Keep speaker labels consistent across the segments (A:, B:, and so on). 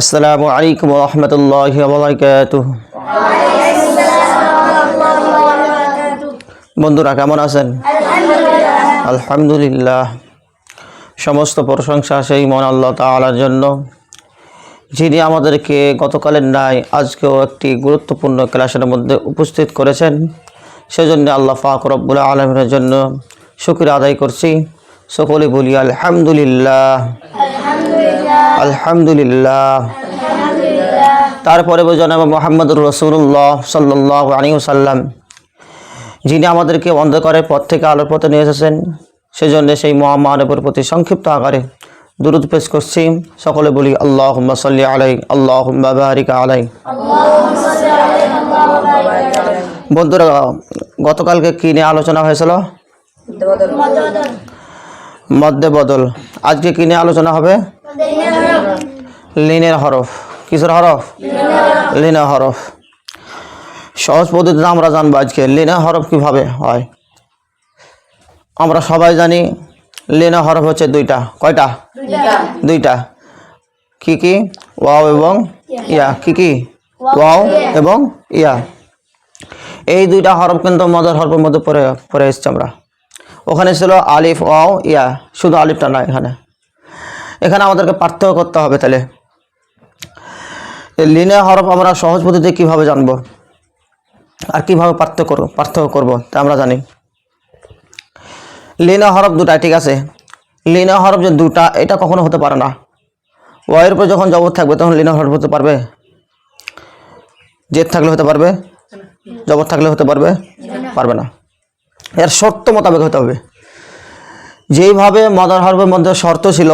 A: আসসালামু আলাইকুম রহমতুল্লাহ বন্ধুরা কেমন আছেন? আলহামদুলিল্লাহ। সমস্ত প্রশংসা সেই মন আল্লাহ তাআলার জন্য যিনি আমাদেরকে গতকালের ন্যায় আজকেও একটি গুরুত্বপূর্ণ ক্লাসের মধ্যে উপস্থিত করেছেন। সেজন্য আল্লাহ পাক রব্বুল আলমের জন্য শুক্রিয়া আদায় করছি। সকলে বলি আলহামদুলিল্লাহ। আলহামদুলিল্লাহ। তারপরে জনাব মোহাম্মদুর রসুল্লাহ সাল্লাহ আলী সাল্লাম যিনি আমাদেরকে অন্ধকারের পথ থেকে আলোর পথে নিয়ে এসেছেন, সেজন্য সেই মহামানবের প্রতি সংক্ষিপ্ত আকারে দুরুদ পেশ করছি। সকলে বলি আল্লাহ সাল্লি আলাই আল্লাহ বাবারিকা আলাই বন্ধুরা, গতকালকে কী নিয়ে আলোচনা হয়েছিল? মধ্যে বদল। আজকে কী নিয়ে আলোচনা হবে? লিনের হরফ। কিসের হরফ? লিনা হরফ। সহজ পদ্ধতিতে আমরা জানব আজকে লিনা হরফ কীভাবে হয়। আমরা সবাই জানি লিনা হরফ হচ্ছে দুইটা। কয়টা? দুইটা। কি কি? ওয়াও এবং ইয়া। কি কি? ওয়াও এবং ইয়া। এই দুইটা হরফ কিন্তু মজার হরফের মধ্যে পড়ে পড়ে এসছি আমরা। ওখানে ছিল আলিফ, ওয়াও, ইয়া। শুধু আলিফটা নয় এখানে। এখানে আমাদেরকে পার্থক্য করতে হবে তাহলে। লিনে হরফ আমরা সহজ পদ্ধতিতে কীভাবে জানব? আর কীভাবে পার্থক্য করব পার্থক্য করব তা আমরা জানি। লিনা হরফ দুটা ঠিক আছে? লিনা হরফ যে দুটা, এটা কখনো হতে পারে না। ওয়ের উপর যখন জবর থাকবে, তখন লিনা হরফ হতে পারবে। জেদ থাকলে হতে পারবে। জবর থাকলে হতে পারবে। পারবে না। এর শর্ত মোতাবেক হতে হবে। যেইভাবে মদার হরফের মধ্যে শর্ত ছিল,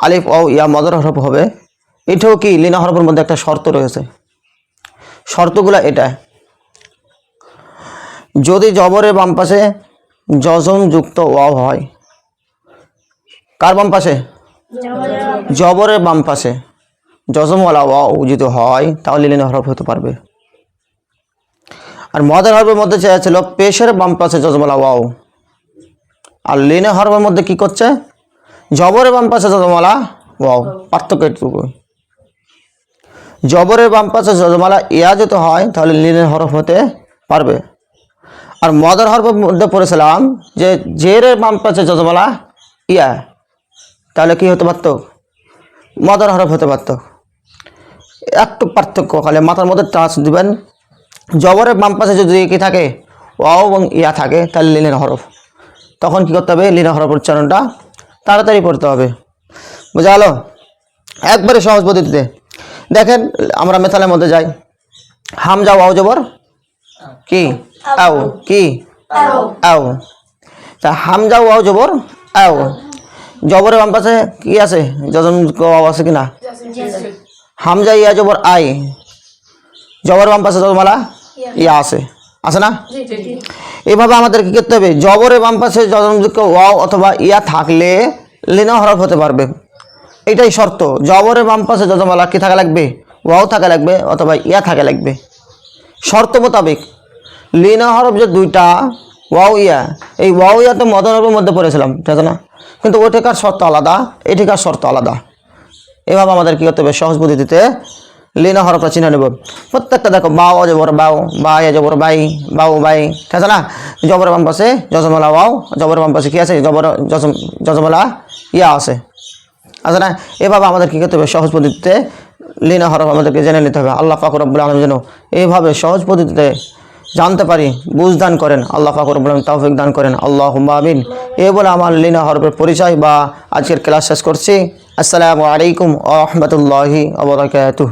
A: আলিফ ও ইয়া মদার হরফ হবে এটাও কি লিনা হরফের মধ্যে একটা শর্ত রয়েছে? শর্তগুলো এটা। যদি জবরের বাম পাশে যজম যুক্ত ওয়াও হয়, কার বাম পাশে? জবরের বাম পাশে যজমওয়ালা ওয়াও যদি হয়, তাহলে লিনা হরফ হতে পারবে। আর মদের হরফের মধ্যে চেয়েছিল পেশের বাম পাশে যজমওয়ালা ওয়াও। আর লিনে হরফের মধ্যে কি করছে? জবরের বাম পাশে যজমালা ওয়াও। পার্থক্য এটুকু। জবরের বাম পাশে যজমালা ইয়া যদি হয়, তাহলে লিনের হরফ হতে পারবে। আর মদের হরফের মধ্যে পড়েছিলাম যে জেরের বাম পাশে যজমালা ইয়া, তাহলে কি হতে পারতো? মদের হরফ হতে পারতো। একটু পার্থক্য খালি মাথার মধ্যে টাচ দিবেন। জবরের বাম পাশে যদি কি থাকে, ওয়াও এবং ইয়া থাকে, তাহলে লিনের হরফ। তখন কি করতে হবে? লিনা হরফ উচ্চারণটা তাড়াতাড়ি পড়তে হবে। বোঝা গেল? একবারে সহজ পদ্ধতিতে। দেখেন আমরা মেথালের মধ্যে যাই। হাম হামজা ওয়াও জবর। কি? আও। কি? আও। তা হামজা ওয়াও জবর। আও। জবরের বাম পাশে কি আছে? যজন ওয়াও আছে কি না হামজা ইয়া জবর আই। জবর বাম পাশে যজমালা ইয়া আছে। আছে না? এভাবে আমাদের কি করতে হবে। জবরের বাম পাশে যজনযুক্ত ওয়াও অথবা ইয়া থাকলে লিনা হরফ হতে পারবে। এটাই শর্ত। জবরের বাম পাশে যজমালা কি থাকা লাগবে, ওয়াও থাকা লাগবে অথবা ইয়া থাকা লাগবে। শর্ত মোতাবেক। লিনা হরফ যে দুইটা, ওয়াও ইয়া, এই ওয়াও ইয়া তো মদন হরফের মধ্যে পড়েছিলাম, ঠিক না? কিন্তু ওইটাকার শর্ত আলাদা, এটিকার শর্ত আলাদা। এভাবে আমাদের কী করতে হবে? সহজ পদ্ধতিতে লিনা হরফটা চিনে নেব। প্রত্যেকটা দেখো, বাও, জবর, বাও বা ইয়া জবর, বাই, বাও, বাই, ঠিক আছে না? জবর বাম পাশে যজমালা বাও জবর বাম পাশে কী আছে? জবর, যজম, যজমালা, ইয়া আছে। আছে না, এভাবে আমাদের কী করতে হবে? সহজ পদ্ধতিতে লীনা হরফ আমাদেরকে জেনে নিতে হবে। আল্লাহ ফাকর আব্বুল আলম যেন এইভাবে সহজ পদ্ধতিতে জানতে পারি, বুঝ দান করেন। আল্লাহ ফাকর আব্বুল আলম তাওফিক দান করেন। আল্লাহ আমিন। এ বলে আমার লীনা হরফের পরিচয় বা আজকের ক্লাস শেষ করছি। আসসালামু আলাইকুম আ রহমতুল্লাহি আবরাকাতুহ